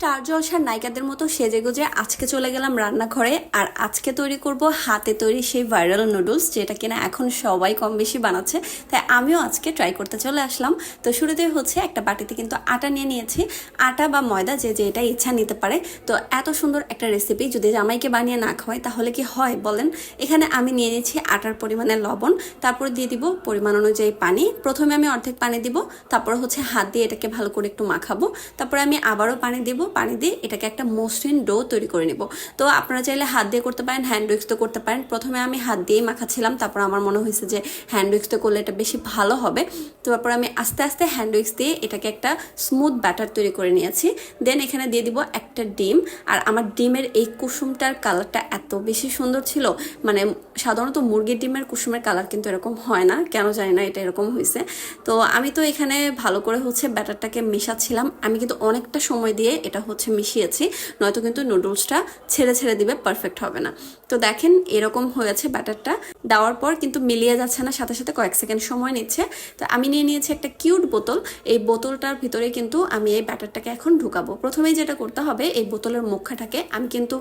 Star জলসার নায়িকাদের মতো সেজে গুজে আজকে চলে গেলাম রান্নাঘরে, আর আজকে তৈরি করব হাতে তৈরি সেই ভাইরাল নুডলস যেটা কিনা এখন সবাই কম বেশি বানাচ্ছে, তাই আমিও আজকে ট্রাই করতে চলে আসলাম। তো শুরুতে হচ্ছে একটা বাটিতে কিন্তু আটা নিয়ে নিয়েছি। আটা বা ময়দা যে যেটা ইচ্ছা নিতে পারে। তো এত সুন্দর একটা রেসিপি যদি জামাইকে বানিয়ে না খাওয়াই তাহলে কি হয় বলেন? এখানে আমি নিয়ে নিয়েছি আটার পরিমাণে লবণ, তারপর দিয়ে দিব পরিমাণ অনুযায়ী পানি। প্রথমে আমি অর্ধেক পানি দিব, তারপর হচ্ছে হাত দিয়ে এটাকে ভালো করে একটু মাখাবো। তারপরে আমি আবারও পানি দিব পানি দিয়ে এটাকে একটা মসৃণ ডো তৈরি করে নিব। তো আপনারা চাইলে হাত দিয়ে করতে পারেন হ্যান্ড উইক্স তো করতে পারেন। প্রথমে আমি হাত দিয়েই মাখাচ্ছিলাম, তারপর আমার মনে হয়েছে যে হ্যান্ড উইক্স তো করলে এটা বেশি ভালো হবে। তো তারপর আমি আস্তে আস্তে হ্যান্ড উইক্স দিয়ে এটাকে একটা স্মুথ ব্যাটার তৈরি করে নিয়েছি। দেন এখানে দিয়ে দিব একটা ডিম। আর আমার ডিমের এই কুসুমটার কালারটা এত বেশি সুন্দর ছিল। মানে সাধারণত মুরগির ডিমের কুসুমের কালার কিন্তু এরকম হয় না, কেন জানি না এটা এরকম হয়েছে। তো আমি তো এখানে ভালো করে হচ্ছে ব্যাটারটাকে মেশাচ্ছিলাম। আমি কিন্তু অনেকটা সময় দিয়ে এটা হচ্ছে মিশিয়েছি, নয়তো কিন্তু নুডলসটা ছেড়ে ছেড়ে দিবে পারফেক্ট হবে না। তো দেখেন এরকম হয়েছে ব্যাটারটা। দেওয়ার পর কিন্তু মিলিয়ে যাচ্ছে না, সাথে সাথে কয়েক সেকেন্ড সময় নিচ্ছে। তো আমি নিয়ে নিয়েছি একটা কিউট বোতল। এই বোতলটার ভিতরে কিন্তু আমি এই ব্যাটারটাকে এখন ঢুকাবো। প্রথমেই যেটা করতে হবে, এই বোতলের মুখাটাকে আমি কিন্তু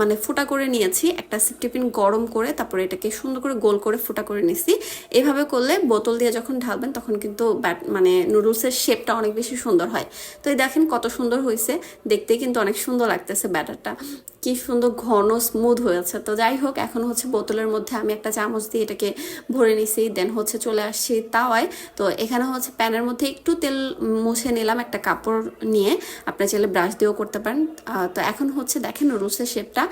মানে ফুটা করে নিয়েছি, একটা সিফটিপিন গরম করে তারপরে এটাকে সুন্দর করে গোল করে ফুটা করে নিছি। এভাবে করলে বোতল দিয়ে যখন ঢালবেন, তখন কিন্তু মানে নুডলসের শেপটা অনেক বেশি সুন্দর হয়। তো এই দেখেন কত সুন্দর হয়েছে। দেখতেই কিন্তু অনেক সুন্দর লাগতেছে ব্যাটারটা। কি সুন্দর ঘন স্মুথ হয়েছে। তো যাই হোক, এখন হচ্ছে বোতলের মধ্যে আমি একটা চামচ দিয়ে এটাকে ভরে নিছি দেন হচ্ছে চলে আসছি তাওয়ায়। তো এখানে হচ্ছে প্যানের মধ্যে একটু তেল মুছে নিলাম একটা কাপড় নিয়ে। আপনার চাইলে ব্রাশ দিয়েও করতে পারেন। তো এখন হচ্ছে দেখেন রুসের শেপটা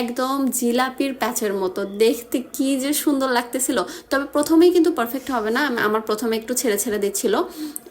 একদম জিলাপির প্যাচের মতো। দেখতে কি যে সুন্দর লাগতেছিল। তবে প্রথমেই কিন্তু পারফেক্ট হবে না। আমার প্রথমে একটু ছেড়ে ছেড়ে দিচ্ছিল।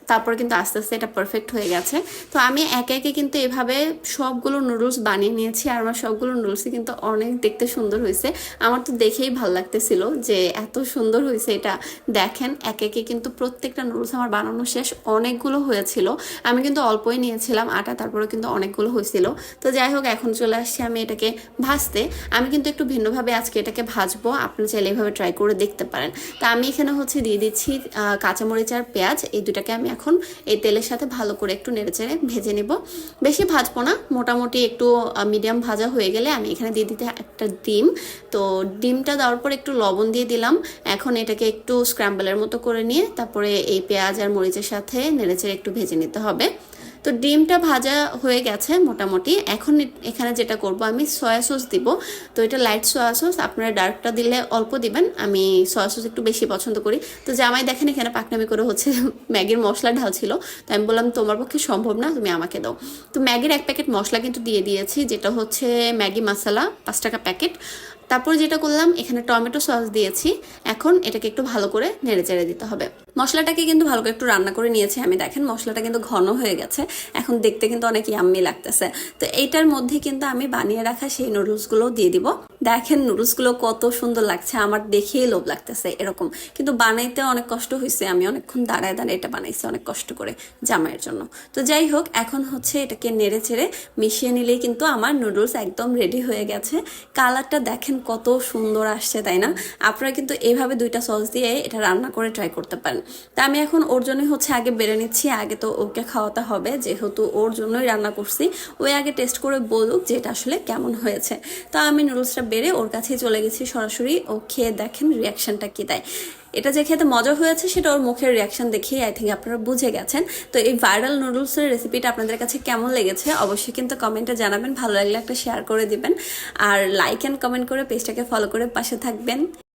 তারপর কিন্তু আস্তে আস্তে এটা পারফেক্ট হয়ে গেছে। তো আমি একে একে কিন্তু এভাবে সবগুলো নুডলস বানিয়ে নিয়েছি আর আমার সবগুলো নুডলসই কিন্তু অনেক দেখতে সুন্দর হয়েছে। আমার তো দেখেই ভালো লাগতেছিল যে এত সুন্দর হয়েছে এটা। দেখেন, একে একে কিন্তু প্রত্যেকটা নুডলস আমার বানানো শেষ অনেকগুলো হয়েছিল। আমি কিন্তু অল্পই নিয়েছিলাম আটা তারপরে কিন্তু অনেকগুলো হয়েছিল। তো যাই হোক, এখন চলে আসছি আমি এটাকে ভাজতে। আমি কিন্তু একটু ভিন্নভাবে আজকে এটাকে ভাজবো, আপনি চাইলে এভাবে ট্রাই করে দেখতে পারেন। তা আমি এখানে হচ্ছে দিয়ে দিচ্ছি কাঁচামরিচ আর পেঁয়াজ। এই দুটাকে আমি এখন এই তেলের সাথে ভালো করে একটু নেড়েচেড়ে ভেজে নেব। বেশি ভাজবো না, মোটামুটি একটু মিডিয়াম ভাজা হয়ে গেলে আমি এখানে দিয়ে দিতে একটা ডিম। তো ডিমটা দেওয়ার পর একটু লবণ দিয়ে দিলাম। এখন এটাকে একটু স্ক্র্যাম্বলের মতো করে নিয়ে তারপরে এই পেঁয়াজ আর মরিচের সাথে নেড়েচেড়ে একটু ভেজে নিতে হবে। তো ডিমটা ভাজা হয়ে গেছে মোটামুটি। এখন এখানে যেটা করব, আমি সয়া সস দিব। তো এটা লাইট সয়া সস আপনারা ডার্কটা দিলে অল্প দিবেন। আমি সয়া সস একটু বেশি পছন্দ করি। তো জামাই দেখেন এখানে পাকনামি করে হচ্ছে ম্যাগির মশলা ঢালছিল। তো আমি বললাম, তোমার পক্ষে সম্ভব না, তুমি আমাকে দাও। তো ম্যাগির এক প্যাকেট মশলা কিন্তু দিয়ে দিয়েছি, যেটা হচ্ছে ম্যাগি মশলা, পাঁচ টাকা প্যাকেট। তারপর যেটা করলাম, এখানে টমেটো সস দিয়েছি। এখন এটাকে একটু ভালো করে নেড়ে চেড়ে দিতে হবে। মশলাটাকে কিন্তু ভালো করে একটু রান্না করে নিয়েছি। আমি দেখেন, মশলাটা কিন্তু ঘন হয়ে গেছে। এখন দেখতে কিন্তু অনেক ইয়াম্মি লাগতেছে। তো এইটার মধ্যে কিন্তু আমি বানিয়ে রাখা সেই নুডলসগুলো দিয়ে দিব। দেখেন নুডলসগুলো কত সুন্দর লাগছে, আমার দেখেই লোভ লাগতেছে এরকম। কিন্তু বানাইতে অনেক কষ্ট হয়েছে আমি অনেকক্ষণ দাঁড়ায় দাঁড়ায় এটা বানাইছি অনেক কষ্ট করে জামাইয়ের জন্য। তো যাই হোক, এখন হচ্ছে এটাকে নেড়ে চেড়ে মিশিয়ে নিলেই কিন্তু আমার নুডলস একদম রেডি হয়ে গেছে। কালারটা দেখেন কত সুন্দর আসছে, তাই না? আপনারা কিন্তু এইভাবে দুইটা সস দিয়ে এটা রান্না করে ট্রাই করতে পারেন। তা আমি এখন ওর জন্যই হচ্ছে আগে বেড়ে নিচ্ছি, আগে তো ওকে খাওয়াতে হবে, যেহেতু ওর জন্যই রান্না করছি। ওই আগে টেস্ট করে বলুক যে এটা আসলে কেমন হয়েছে। তা আমি নুডলসটা বেড়ে ওর কাছে চলে গেছি সরাসরি। ও খেয়ে দেখেন রিয়াকশনটা কি দেয়। এটা যে খেতে মজা হয়েছে সেটা ওর মুখের রিয়াকশন দেখেই আই থিঙ্ক আপনারা বুঝে গেছেন। তো এই ভাইরাল নুডলসের রেসিপিটা আপনাদের কাছে কেমন লেগেছে অবশ্যই কিন্তু কমেন্টে জানাবেন। ভালো লাগলে একটা শেয়ার করে দিবেন। আর লাইক অ্যান্ড কমেন্ট করে পেজটাকে ফলো করে পাশে থাকবেন।